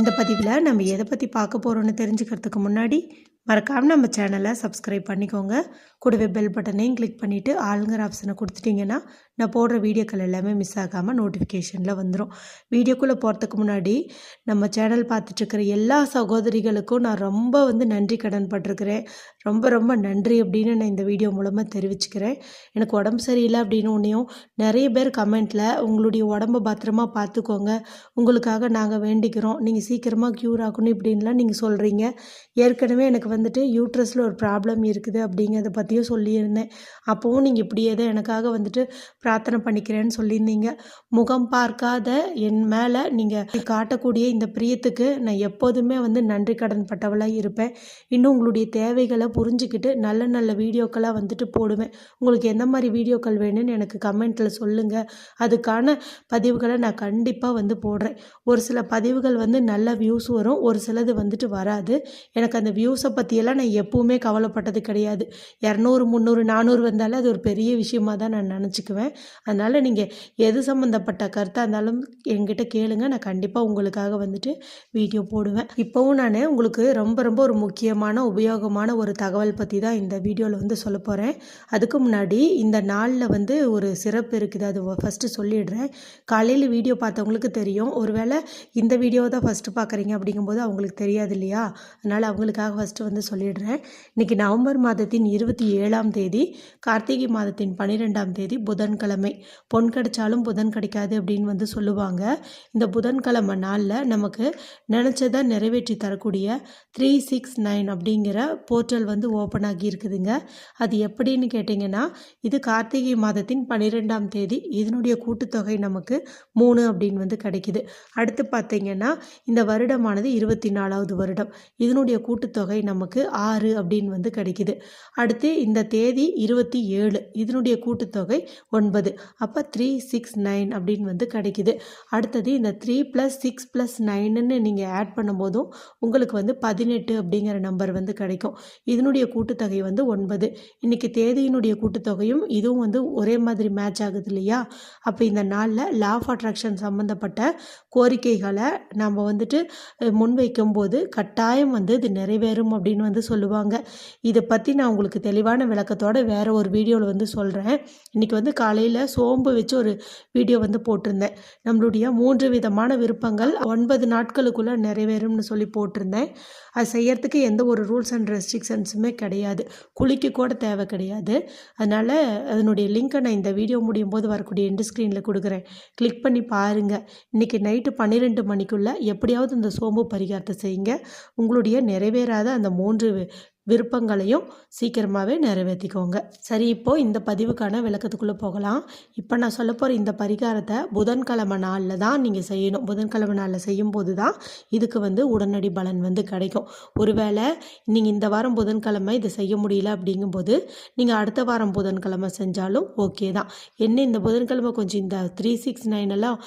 இந்த பதிவில் நம்ம எதை பற்றி பார்க்க போகிறோன்னு தெரிஞ்சுக்கிறதுக்கு முன்னாடி மறக்காமல் நம்ம சேனலை சப்ஸ்கிரைப் பண்ணிக்கோங்க. கூடவே பெல் பட்டனையும் கிளிக் பண்ணிவிட்டு ஆளுங்கிற ஆப்ஷனை கொடுத்துட்டிங்கன்னா நான் போடுற வீடியோக்கள் எல்லாமே மிஸ் ஆகாமல் நோட்டிஃபிகேஷனில் வந்துடும் வீடியோக்குள்ளே போகிறதுக்கு முன்னாடி நம்ம சேனல் பார்த்துட்ருக்கிற எல்லா சகோதரிகளுக்கும் நான் ரொம்ப வந்து நன்றி கடன் பட்டிருக்கிறேன். ரொம்ப ரொம்ப நன்றி அப்படின்னு நான் இந்த வீடியோ மூலமாக தெரிவிச்சுக்கிறேன். எனக்கு உடம்பு சரியில்லை அப்படின்னு ஒன்றையும் நிறைய பேர் கமெண்ட்டில் உங்களுடைய உடம்ப பத்திரமா பார்த்துக்கோங்க. உங்களுக்காக நாங்கள் வேண்டிக்கிறோம். நீங்கள் சீக்கிரமாக க்யூர் ஆகணும் இப்படின்லாம் நீங்கள் சொல்கிறீங்க ஏற்கனவே எனக்கு வந்துட்டு யூட்ரஸில் ஒரு ப்ராப்ளம் இருக்குது அப்படிங்கிறத பற்றியும் சொல்லியிருந்தேன். அப்போவும் நீங்கள் இப்படியே தான் எனக்காக வந்துட்டு பிரார்த்தனை பண்ணிக்கிறேன்னு சொல்லியிருந்தீங்க. முகம் பார்க்காத என் மேலே நீங்கள் காட்டக்கூடிய இந்த பிரியத்துக்கு நான் எப்போதுமே வந்து நன்றி கடன் பட்டவளாக இருப்பேன். இன்னும் உங்களுடைய தேவைகளை புரிஞ்சுக்கிட்டு நல்ல நல்ல வீடியோக்களாக வந்துட்டு போடுவேன். உங்களுக்கு எந்த மாதிரி வீடியோக்கள் வேணும்னு எனக்கு கமெண்ட்டில் சொல்லுங்கள் அதுக்கான பதிவுகளை நான் கண்டிப்பாக வந்து போடுறேன். ஒரு சில பதிவுகள் வந்து நல்ல வியூஸ் வரும். ஒரு சிலது வந்துட்டு வராது. எனக்கு அந்த வியூஸை பற்றியெல்லாம் நான் எப்பவுமே கவலைப்பட்டது கிடையாது. இரநூறு முந்நூறு நானூறு வந்தாலே அது ஒரு பெரிய விஷயமாக தான் நான் நினச்சிக்குவேன். அதனால் நீங்கள் எது சம்மந்தப்பட்ட கருத்தாக இருந்தாலும் என்கிட்ட கேளுங்க. நான் கண்டிப்பாக உங்களுக்காக வந்துட்டு வீடியோ போடுவேன். இப்போவும் நான் உங்களுக்கு ரொம்ப ரொம்ப ஒரு முக்கியமான உபயோகமான ஒரு தகவல் பற்றி தான் இந்த வீடியோவில் வந்து சொல்ல போகிறேன் அதுக்கு முன்னாடி இந்த நாளில் வந்து ஒரு சிறப்பு இருக்குது. அது ஃபஸ்ட்டு சொல்லிடுறேன். காலையில் வீடியோ பார்த்தவங்களுக்கு தெரியும். ஒருவேளை இந்த வீடியோ தான் ஃபஸ்ட்டு பார்க்குறீங்க அப்படிங்கும்போது அவங்களுக்கு தெரியாது இல்லையா? அதனால் அவங்களுக்காக ஃபஸ்ட்டு வந்து சொல்லிடுறேன். இன்றைக்கி நவம்பர் மாதத்தின் இருபத்தி ஏழாம் தேதி கார்த்திகை மாதத்தின் பன்னிரெண்டாம் தேதி புதன்கிழமை. பொன் கிடைச்சாலும் புதன் கிடைக்காது அப்படின்னு வந்து சொல்லுவாங்க. இந்த புதன்கிழமை நாளில் நமக்கு நினச்சதை நிறைவேற்றி தரக்கூடிய த்ரீ சிக்ஸ் நைன் அப்படிங்கிற போர்ட்டல் வந்து ஓப்பன் ஆகி இருக்குதுங்க. அது எப்படின்னு கேட்டிங்கன்னா இது கார்த்திகை மாதத்தின் பன்னிரெண்டாம் தேதி. இதனுடைய கூட்டுத்தொகை நமக்கு மூணு அப்படின்னு வந்து கிடைக்குது. அடுத்து பார்த்தீங்கன்னா இந்த வருடமானது இருபத்தி நாலாவது வருடம். இதனுடைய கூட்டுத்தொகை நமக்கு ஆறு அப்படின்னு வந்து கிடைக்குது. அடுத்து இந்த தேதி இருபத்தி ஏழு. இதனுடைய கூட்டுத்தொகை ஒன்பது. அப்போ த்ரீ சிக்ஸ் நைன் அப்படின்னு வந்து கிடைக்குது. அடுத்தது இந்த த்ரீ ப்ளஸ் சிக்ஸ் ப்ளஸ் நைனுன்னு நீங்கள் ஆட் பண்ணும்போதும் உங்களுக்கு வந்து பதினெட்டு அப்படிங்கிற நம்பர் வந்து கிடைக்கும். இதனுடைய கூட்டுத்தொகை வந்து ஒன்பது. இன்றைக்கி தேதியினுடைய கூட்டுத்தொகையும் இதுவும் வந்து ஒரே மாதிரி மேட்ச் ஆகுது இல்லையா? அப்போ இந்த நாளில் லா ஆஃப் அட்ராக்ஷன் சம்மந்தப்பட்ட கோரிக்கைகளை நம்ம வந்து வந்துட்டு அஹ், முன்வைக்கும்போது கட்டாயம் வந்து இது நிறைவேறும் அப்படின்னு வந்து சொல்லுவாங்க. இதை பற்றி நான் உங்களுக்கு தெளிவான விளக்கத்தோட வேறு ஒரு வீடியோவில் வந்து சொல்கிறேன் இன்றைக்கி வந்து காலையில் சோம்பு வச்சு ஒரு வீடியோ வந்து போட்டிருந்தேன். நம்மளுடைய மூன்று விதமான விருப்பங்கள் ஒன்பது நாட்களுக்குள்ளே நிறைவேறும்னு சொல்லி போட்டிருந்தேன். அது செய்யறதுக்கு எந்த ஒரு ரூல்ஸ் அண்ட் ரெஸ்ட்ரிக்ஷன்ஸுமே கிடையாது. குளிக்க கூட தேவை கிடையாது. அதனால் அதனுடைய லிங்க்கை நான் இந்த வீடியோ முடியும் போது வரக்கூடிய எண்டு ஸ்க்ரீனில் கொடுக்குறேன். கிளிக் பண்ணி பாருங்கள் இன்றைக்கி நைட்டு பன்னிரெண்டு மணிக்குள்ளே எப்படி எப்படியாவது இந்த சோம்பு பரிகாரத்தை செய்யுங்க. உங்களுடைய நிறைவேறாத அந்த மூன்று விருப்பங்களையும் சீக்கிரமாகவே நிறைவேற்றிக்கோங்க சரி இப்போது இந்த பதிவுக்கான விளக்கத்துக்குள்ளே போகலாம். இப்போ நான் சொல்ல போகிற இந்த பரிகாரத்தை புதன்கிழமை நாளில் தான் நீங்கள் செய்யணும். புதன்கிழமை நாளில் செய்யும்போது தான் இதுக்கு வந்து உடனடி பலன் வந்து கிடைக்கும். ஒருவேளை நீங்கள் இந்த வாரம் புதன்கிழமை இதை செய்ய முடியல அப்படிங்கும்போது நீங்கள் அடுத்த வாரம் புதன்கிழமை செஞ்சாலும் ஓகே தான். என்ன இந்த புதன்கிழமை கொஞ்சம் இந்த த்ரீ சிக்ஸ் நைன் எல்லாம்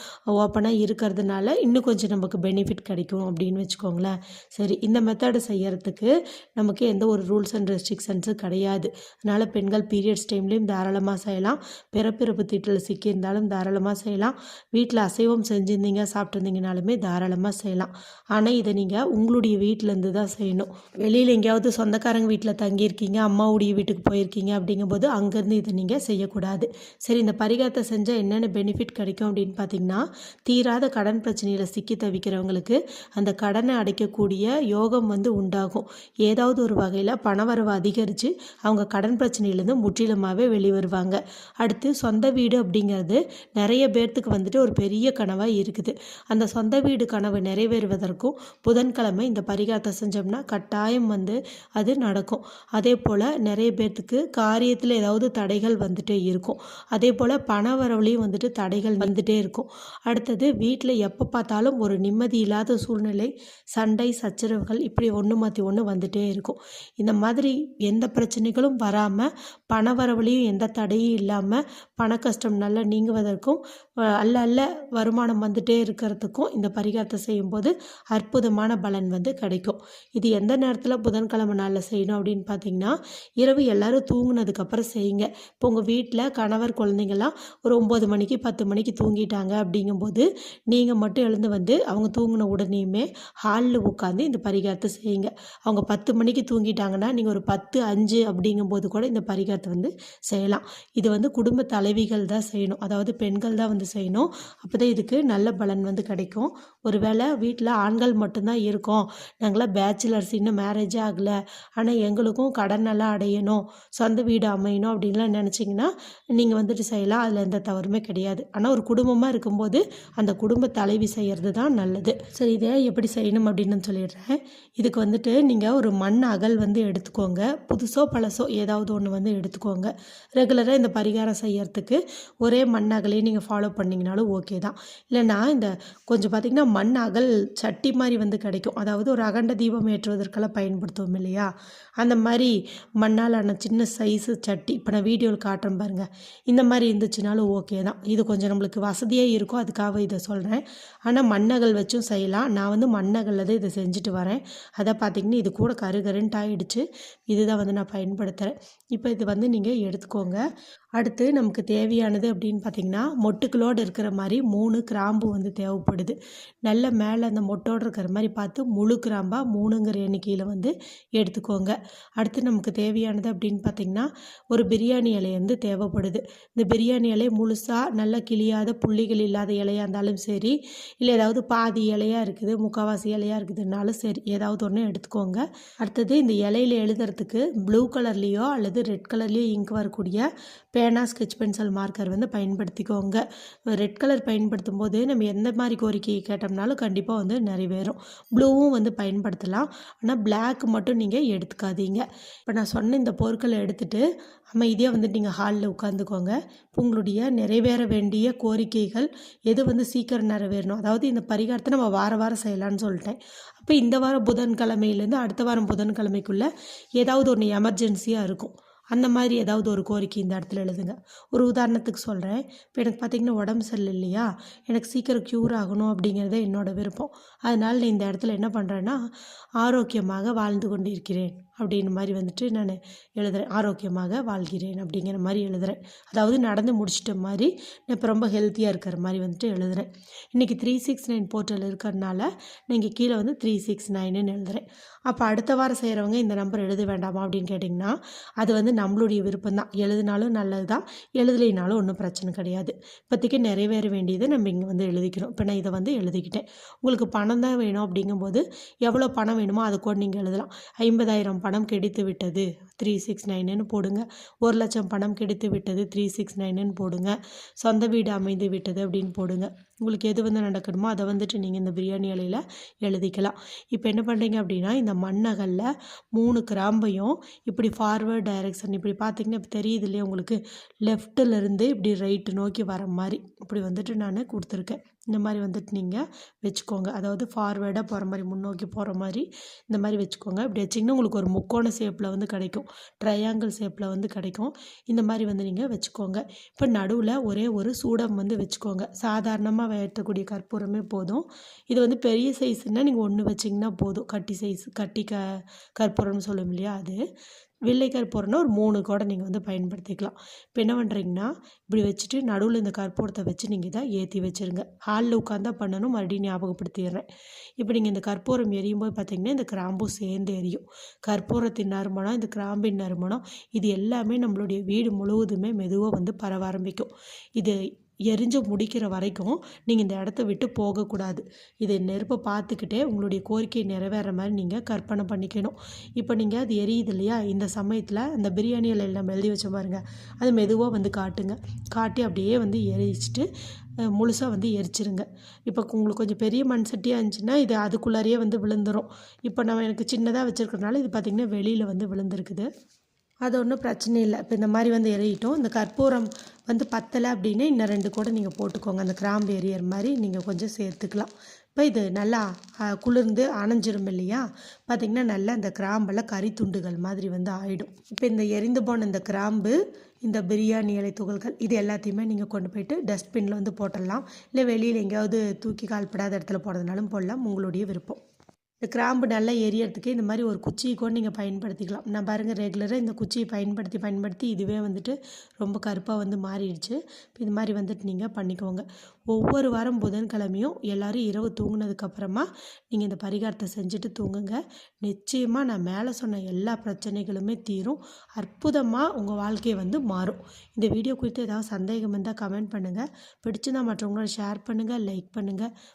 ஓப்பனாக இருக்கிறதுனால இன்னும் கொஞ்சம் நமக்கு பெனிஃபிட் கிடைக்கும் அப்படின்னு வச்சுக்கோங்களேன். சரி இந்த மெத்தடு செய்யறதுக்கு நமக்கு எந்த ஒரு ரூல்ஸ் அண்ட் ரெஸ்ட்ரிக்ஷன்ஸும் கிடையாது. அதனால் பெண்கள் பீரியட்ஸ் டைம்லேயும் தாராளமாக செய்யலாம். பிறப்பிறப்பு தீட்டில் சிக்கியிருந்தாலும் தாராளமாக செய்யலாம். வீட்டில் அசைவம் செஞ்சுருந்தீங்க சாப்பிட்ருந்தீங்கனாலுமே தாராளமாக செய்யலாம். ஆனால் இதை நீங்கள் உங்களுடைய வீட்டிலேருந்து தான் செய்யணும். வெளியில் எங்கேயாவது சொந்தக்காரங்க வீட்டில் தங்கியிருக்கீங்க அம்மாவுடைய வீட்டுக்கு போயிருக்கீங்க அப்படிங்கும்போது அங்கேருந்து இதை நீங்கள் செய்யக்கூடாது. சரி இந்த பரிகாரத்தை செஞ்சால் என்னென்ன பெனிஃபிட் கிடைக்கும் அப்படின்னு பார்த்தீங்கன்னா தீராத கடன் பிரச்சனையில் சிக்கி தவிக்கிறவங்களுக்கு அந்த கடனை அடைக்கக்கூடிய யோகம் வந்து உண்டாகும். ஏதாவது ஒரு வகையில் பணவரவு அதிகரித்து அவங்க கடன் பிரச்சனையிலேருந்து முற்றிலுமாகவே வெளிவருவாங்க அடுத்து சொந்த வீடு அப்படிங்கிறது நிறைய பேர்த்துக்கு வந்துட்டு ஒரு பெரிய கனவாக இருக்குது. அந்த சொந்த வீடு கனவு நிறைவேறுவதற்கும் புதன்கிழமை இந்த பரிகாரத்தை செஞ்சோம்னா கட்டாயம் வந்து அது நடக்கும். அதே போல் நிறைய பேர்த்துக்கு காரியத்தில் ஏதாவது தடைகள் வந்துட்டே இருக்கும். அதே போல் பண வரவுலையும் வந்துட்டு தடைகள் வந்துட்டே இருக்கும். அடுத்தது வீட்டில் எப்போ பார்த்தாலும் ஒரு நிம்மதி இல்லாத சூழ்நிலை சண்டை சச்சரவுகள் இப்படி ஒன்று மாற்றி ஒன்று வந்துட்டே இருக்கும். இந்த மாதிரி எந்த பிரச்சனைகளும் வராமல் பண வரவுலையும் எந்த தடையும் இல்லாமல் பண கஷ்டம் நல்லா நீங்குவதற்கும் அல்ல அல்ல வருமானம் வந்துட்டே இருக்கிறதுக்கும் இந்த பரிகாரத்தை செய்யும்போது அற்புதமான பலன் வந்து கிடைக்கும். இது எந்த நேரத்தில் புதன்கிழமை நாளில் செய்யணும் அப்படின்னு பார்த்தீங்கன்னா இரவு எல்லாரும் தூங்கினதுக்கப்புறம் செய்யுங்க. இப்போ உங்கள் வீட்டில் கணவர் குழந்தைங்கள்லாம் ஒரு ஒம்பது மணிக்கு பத்து மணிக்கு தூங்கிட்டாங்க அப்படிங்கும்போது நீங்கள் மட்டும் எழுந்து வந்து அவங்க தூங்கின உடனேயுமே ஹாலில் உட்காந்து இந்த பரிகாரத்தை செய்யுங்க. அவங்க பத்து மணிக்கு தூங்கிட்டாங்கன்னா நீங்கள் ஒரு பத்து அஞ்சு அப்படிங்கும்போது கூட இந்த பரிகாரத்தை வந்து செய்யலாம். இது வந்து குடும்ப தலைவிகள் தான் செய்யணும். அதாவது பெண்கள் தான் வந்து செய்யணும். அப்போ தான் இதுக்கு நல்ல பலன் வந்து கிடைக்கும். ஒருவேளை வீட்டில் ஆண்கள் மட்டும்தான் இருக்கோம். நாங்களாம் பேச்சுலர்ஸ் இன்னும் மேரேஜே ஆகலை. ஆனால் எங்களுக்கும் கடன் எல்லாம் அடையணும். சொந்த வீடு அமையணும் அப்படின்லாம் நினச்சிங்கன்னா நீங்கள் வந்துட்டு செய்யலாம். அதில் எந்த தவறுமே கிடையாது. ஆனால் ஒரு குடும்பமாக இருக்கும்போது அந்த குடும்ப தலைவி செய்கிறது தான் நல்லது. சரி இதை எப்படி செய்யணும் அப்படின்னு சொல்லிடுறேன். இதுக்கு வந்துட்டு நீங்கள் ஒரு மண் அகல் வந்து எடுத்துக்கோங்க. புதுசோ பழசோ ஏதாவது ஒன்று வந்து எடுத்துக்கோங்க. ரெகுலராக இந்த பரிகாரம் செய்யறதுக்கு ஒரே மண் அகலையும் நீங்கள் ஃபாலோ பண்ணிங்கனாலும் ஓகே தான். இல்லைனா இந்த கொஞ்சம் பார்த்திங்கன்னா மண் அகல் சட்டி மாதிரி வந்து கிடைக்கும். அதாவது ஒரு அகண்ட தீபம் ஏற்றுவதற்கெல்லாம் பயன்படுத்துவோம் இல்லையா? அந்த மாதிரி மண்ணால் ஆன சின்ன சைஸு சட்டி இப்போ நான் வீடியோவில் காட்டுறேன் பாருங்கள் இந்த மாதிரி இருந்துச்சுனாலும் ஓகே தான். இது கொஞ்சம் நம்மளுக்கு வசதியாக இருக்கும் அதுக்காக இதை சொல்கிறேன் ஆனால் மண்ணகல் வச்சும் செய்யலாம். நான் வந்து மண்ணகலில் தான் இதை செஞ்சுட்டு வரேன். அதை பார்த்திங்கன்னா இது கூட கருகருன்ட்டு ஆகிடுச்சு இதுதான் வந்து நான் பயன்படுத்துகிறேன் இப்போ இது வந்து நீங்கள் எடுத்துக்கோங்க. அடுத்து நமக்கு தேவையானது அப்படின்னு பார்த்திங்கன்னா மொட்டுக்களோடு இருக்கிற மாதிரி மூணு கிராம்பு வந்து தேவைப்படுது. நல்ல மேலே அந்த மொட்டோடு இருக்கிற மாதிரி பார்த்து முழு கிராம்பாக மூணுங்கிற எண்ணிக்கையில் வந்து எடுத்துக்கோங்க. அடுத்து நமக்கு தேவையானது அப்படின்னு பார்த்திங்கன்னா ஒரு பிரியாணி இலை வந்து தேவைப்படுது. இந்த பிரியாணி இலை முழுசாக நல்லா கிளியாத புள்ளிகள் இல்லாத இலையாக இருந்தாலும் சரி இல்லை ஏதாவது பாதி இலையாக இருக்குது முக்கால்வாசி இலையாக இருக்குதுனாலும் சரி ஏதாவது ஒன்று எடுத்துக்கோங்க. அடுத்தது இந்த இலையில எழுதுறதுக்கு ப்ளூ கலர்லேயோ அல்லது ரெட் கலர்லேயோ இங்க் வரக்கூடிய பேனா ஸ்கெச் பென்சில் மார்க்கர் வந்து பயன்படுத்திக்கோங்க. ரெட் கலர் பயன்படுத்தும் போது நம்ம எந்த மாதிரி கோரிக்கை கேட்டோம்னாலும் கண்டிப்பாக வந்து நிறைவேறும். ப்ளூவும் வந்து பயன்படுத்தலாம். ஆனால் பிளாக் மட்டும் நீங்கள் எடுத்துக்காதீங்க. இப்போ நான் சொன்ன இந்த பொருட்களை எடுத்துகிட்டு அமைதியாக வந்து நீங்கள் ஹாலில் உட்காந்துக்கோங்க. இப்போ உங்களுடைய நிறைவேற வேண்டிய கோரிக்கைகள் எது வந்து சீக்கிரம் நிறைவேறணும்? அதாவது இந்த பரிகாரத்தை நம்ம வார வாரம் செய்யலாம்னு சொல்லிட்டேன். அப்போ இந்த வாரம் புதன்கிழமையிலேருந்து அடுத்த வாரம் புதன்கிழமைக்குள்ளே ஏதாவது ஒன்று எமர்ஜென்சியாக இருக்கும். அந்த மாதிரி ஏதாவது ஒரு கோரிக்கை இந்த இடத்துல எழுதுங்க. ஒரு உதாரணத்துக்கு சொல்கிறேன் இப்போ எனக்கு பார்த்திங்கன்னா உடம்பு சரியில்லை இல்லையா எனக்கு சீக்கிரம் க்யூர் ஆகணும் அப்படிங்கிறதே என்னோட விருப்பம். அதனால் நான் இந்த இடத்துல என்ன பண்ணுறேன்னா ஆரோக்கியமாக வாழ்ந்து கொண்டிருக்கிறேன். அப்படின்னு மாதிரி வந்துட்டு நான் எழுதுகிறேன் ஆரோக்கியமாக வாழ்கிறேன் அப்படிங்கிற மாதிரி எழுதுகிறேன் அதாவது நடந்து முடிச்சிட்ட மாதிரி நான் இப்போ ரொம்ப ஹெல்த்தியாக இருக்கிற மாதிரி வந்துட்டு எழுதுகிறேன் இன்றைக்கி த்ரீ சிக்ஸ் நைன் போர்ட்டல் இருக்கிறதுனால நீங்கள் கீழே வந்து த்ரீ சிக்ஸ் நைனுன்னு எழுதுகிறேன் அப்போ அடுத்த வாரம் செய்கிறவங்க இந்த நம்பர் எழுத வேண்டாமா அப்படின்னு கேட்டிங்கன்னா அது வந்து நம்மளுடைய விருப்பம் தான் எழுதினாலும் நல்லது தான் எழுதலைனாலும் ஒன்றும் பிரச்சனை கிடையாது. இப்போதைக்கு நிறைவேற வேண்டியதை நம்ம இங்கே வந்து எழுதிக்கிறோம். இப்போ நான் இதை வந்து எழுதிக்கிட்டேன். உங்களுக்கு பணம் தான் வேணும் அப்படிங்கும்போது எவ்வளோ பணம் வேணுமோ அதை கூட நீங்கள் எழுதலாம். ஐம்பதாயிரம் பணம் கிடைத்து விட்டது. த்ரீ சிக்ஸ் நைனுன்னு போடுங்க. ஒரு லட்சம் பணம் கிடைத்து விட்டது. த்ரீ சிக்ஸ் நைனுன்னு போடுங்க. சொந்த வீடு அமைந்து விட்டது அப்படின்னு போடுங்க. உங்களுக்கு எது வந்து நடக்கணுமோ அதை வந்துட்டு நீங்கள் இந்த பிரியாணி இலையில் எழுதிக்கலாம். இப்போ என்ன பண்ணுறீங்க அப்படின்னா இந்த மண்ணகலில் மூணு கிராம்பையும் இப்படி ஃபார்வர்ட் டைரக்ஷன் இப்படி பார்த்தீங்கன்னா இப்போ தெரியுது இல்லையா உங்களுக்கு? லெஃப்ட்டிலேருந்து இப்படி ரைட்டு நோக்கி வர மாதிரி இப்படி வந்துட்டு நான் கொடுத்துருக்கேன். இந்த மாதிரி வந்துட்டு நீங்கள் வச்சுக்கோங்க. அதாவது ஃபார்வேர்டாக போகிற மாதிரி முன்னோக்கி போகிற மாதிரி இந்த மாதிரி வச்சுக்கோங்க. இப்படி வச்சிங்கன்னா உங்களுக்கு ஒரு முக்கோண ஷேப்பில் வந்து கிடைக்கும். ட்ரையாங்கிள் ஷேப்பில் வந்து கிடைக்கும். இந்த மாதிரி வந்து நீங்கள் வச்சுக்கோங்க. இப்போ நடுவில் ஒரே ஒரு சூடம் வந்து வச்சுக்கோங்க. சாதாரணமாக வைக்கக்கூடிய கற்பூரமே போதும். இது வந்து பெரிய சைஸ்னால் நீங்கள் ஒன்று வச்சிங்கன்னா போதும். கட்டி சைஸ் கட்டி க கற்பூரம்னு சொல்லுவோம் இல்லையா அது. வெள்ளை கற்பூரம்னா ஒரு மூணு கூட நீங்கள் வந்து பயன்படுத்திக்கலாம். இப்போ என்ன பண்ணுறீங்கன்னா இப்படி வச்சுட்டு நடுவில் இந்த கற்பூரத்தை வச்சு நீங்கள் இதை ஏற்றி வச்சுருங்க. ஹாலில் உட்காந்தா பண்ணணும் மறுபடியும் ஞாபகப்படுத்திடுறேன். இப்போ நீங்கள் இந்த கற்பூரம் எரியும் போது பார்த்தீங்கன்னா இந்த கிராம்பும் சேர்ந்து எரியும். கற்பூரத்தின் நறுமணம் இந்த கிராம்பின் நறுமணம் இது எல்லாமே நம்மளுடைய வீடு முழுவதுமே மெதுவாக வந்து பரவ ஆரம்பிக்கும். இது எரிஞ்சு முடிக்கிற வரைக்கும் நீங்கள் இந்த இடத்த விட்டு போகக்கூடாது. இதை நெருப்பை பார்த்துக்கிட்டே உங்களுடைய கோரிக்கை நிறைவேற மாதிரி நீங்கள் கற்பனை பண்ணிக்கணும். இப்போ நீங்கள் அது எரியுது இல்லையா? இந்த சமயத்தில் அந்த பிரியாணியில் எல்லாம் நம்ம எழுதி வச்ச பாருங்க. அது மெதுவாக வந்து காட்டுங்க. காட்டி அப்படியே வந்து எரிச்சிட்டு முழுசாக வந்து எரிச்சிருங்க. இப்போ உங்களுக்கு கொஞ்சம் பெரிய மண் சட்டியாக இருந்துச்சுன்னா இது அதுக்குள்ளாரையே வந்து விழுந்துரும். இப்போ நம்ம எனக்கு சின்னதாக வச்சுருக்கறனால இது பார்த்திங்கன்னா வெளியில் வந்து விழுந்திருக்குது. அது ஒன்றும் பிரச்சனை இல்லை. இப்போ இந்த மாதிரி வந்து எறியிட்டோம் இந்த கற்பூரம் வந்து பத்தலை அப்படின்னா இன்னும் ரெண்டு கூட நீங்கள் போட்டுக்கோங்க. அந்த கிராம்பு எரியர் மாதிரி நீங்கள் கொஞ்சம் சேர்த்துக்கலாம். இப்போ இது நல்லா குளிர்ந்து அணைஞ்சிரும் இல்லையா? பார்த்திங்கன்னா நல்லா இந்த கிராம்பெல்லாம் கறி துண்டுகள் மாதிரி வந்து ஆகிடும் இப்போ இந்த எரிந்து போன இந்த கிராம்பு இந்த பிரியாணி இலை துகள்கள் இது எல்லாத்தையுமே நீங்கள் கொண்டு போயிட்டு டஸ்ட்பினில் வந்து போட்டுடலாம். இல்லை வெளியில் எங்கேயாவது தூக்கி கால்படாத இடத்துல போடுறதுனாலும் போடலாம். உங்களுடைய விருப்பம். இந்த கிராம்பு நல்லா எரியறதுக்கு இந்த மாதிரி ஒரு குச்சியை கூட நீங்கள் பயன்படுத்திக்கலாம். நான் பாருங்கள் ரெகுலராக இந்த குச்சியை பயன்படுத்தி பயன்படுத்தி இதுவே வந்துட்டு ரொம்ப கருப்பாக வந்து மாறிடுச்சு. இப்போ இது மாதிரி வந்துட்டு நீங்கள் பண்ணிக்கோங்க. ஒவ்வொரு வாரம் புதன்கிழமையும் எல்லோரும் இரவு தூங்கினதுக்கப்புறமா நீங்கள் இந்த பரிகாரத்தை செஞ்சுட்டு தூங்குங்க. நிச்சயமாக நான் மேலே சொன்ன எல்லா பிரச்சனைகளுமே தீரும். அற்புதமாக உங்கள் வாழ்க்கையை வந்து மாறும். இந்த வீடியோ குறித்து ஏதாவது சந்தேகம் இருந்தால் கமெண்ட் பண்ணுங்கள் பிடிச்சிருந்தால் மற்றவங்களோட ஷேர் பண்ணுங்கள் லைக் பண்ணுங்கள்